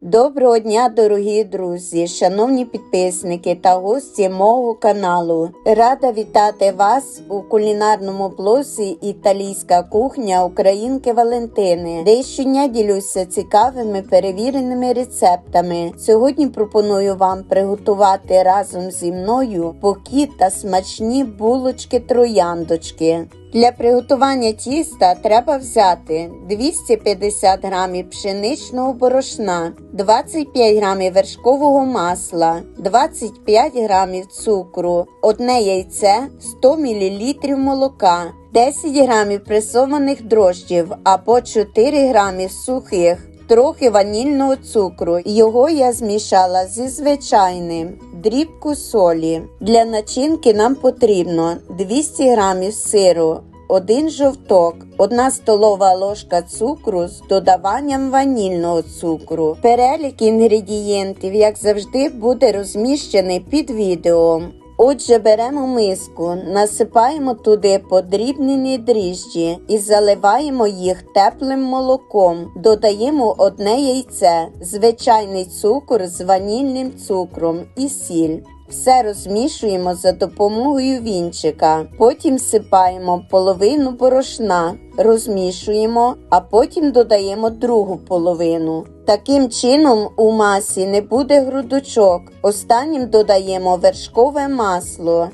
Доброго дня, дорогі друзі, шановні підписники та гості мого каналу. Рада вітати вас у кулінарному блозі Італійська кухня Українки Валентини, де щодня ділюся цікавими перевіреними рецептами. Сьогодні пропоную вам приготувати разом зі мною покі та смачні булочки-трояндочки. Для приготування тіста треба взяти 250 г пшеничного борошна, 25 г вершкового масла, 25 г цукру, одне яйце, 100 мл молока, 10 г пресованих дрожджів або 4 г сухих. Трохи ванільного цукру. Його я змішала зі звичайним, дрібку солі. Для начинки нам потрібно 200 г сиру, один жовток, одна столова ложка цукру з додаванням ванільного цукру. Перелік інгредієнтів, як завжди, буде розміщений під відео. Отже, беремо миску, насипаємо туди подрібнені дріжджі і заливаємо їх теплим молоком. Додаємо одне яйце, звичайний цукор з ванільним цукром і сіль. Все розмішуємо за допомогою вінчика. Потім сипаємо половину борошна, розмішуємо, а потім додаємо другу половину. Таким чином у масі не буде грудочок. Останнім додаємо вершкове масло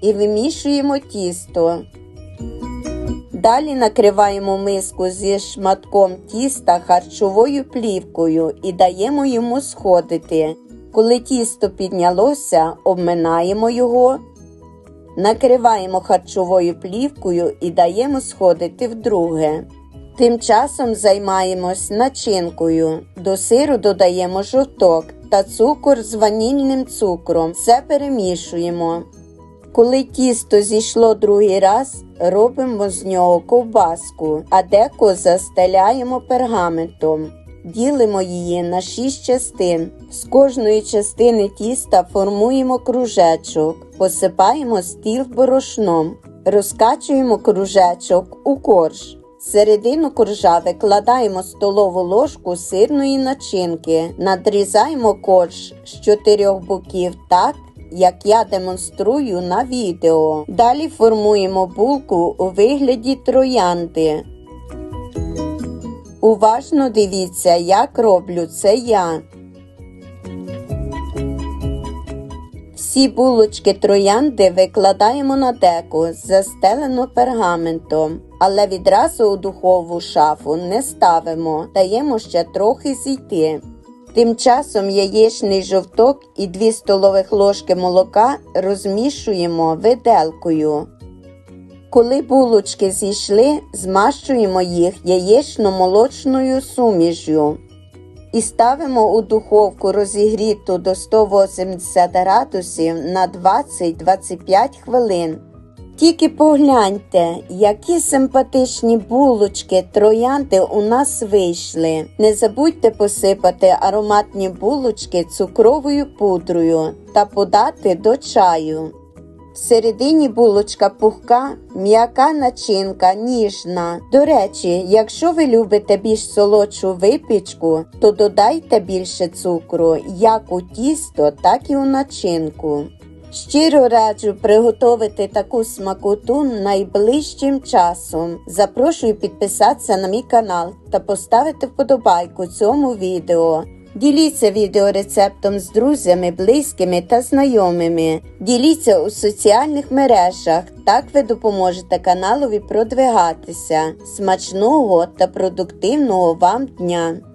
і вимішуємо тісто. Далі накриваємо миску зі шматком тіста харчовою плівкою і даємо йому сходити. Коли тісто піднялося, обминаємо його, накриваємо харчовою плівкою і даємо сходити вдруге. Тим часом займаємось начинкою. До сиру додаємо жовток та цукор з ванільним цукром. Все перемішуємо. Коли тісто зійшло другий раз, робимо з нього ковбаску, а деко застеляємо пергаментом. Ділимо її на 6 частин. З кожної частини тіста формуємо кружечок, посипаємо стіл борошном, розкачуємо кружечок у корж. Середину коржа викладаємо столову ложку сирної начинки, надрізаємо корж з чотирьох боків так, як я демонструю на відео. Далі формуємо булку у вигляді троянди. Уважно дивіться, як роблю це я. Всі булочки троянди викладаємо на деку, застелено пергаментом, але відразу у духову шафу не ставимо, даємо ще трохи зійти. Тим часом яєчний жовток і 2 столових ложки молока розмішуємо виделкою. Коли булочки зійшли, змащуємо їх яєчно-молочною сумішю і ставимо у духовку розігріту до 180 градусів на 20-25 хвилин. Тільки погляньте, які симпатичні булочки троянди у нас вийшли. Не забудьте посипати ароматні булочки цукровою пудрою та подати до чаю. Всередині булочка пухка, м'яка начинка, ніжна. До речі, якщо ви любите більш солодшу випічку, то додайте більше цукру як у тісто, так і у начинку. Щиро раджу приготувати таку смакоту найближчим часом. Запрошую підписатися на мій канал та поставити вподобайку цьому відео. Діліться відеорецептом з друзями, близькими та знайомими. Діліться у соціальних мережах. Так ви допоможете каналові продвигатися. Смачного та продуктивного вам дня!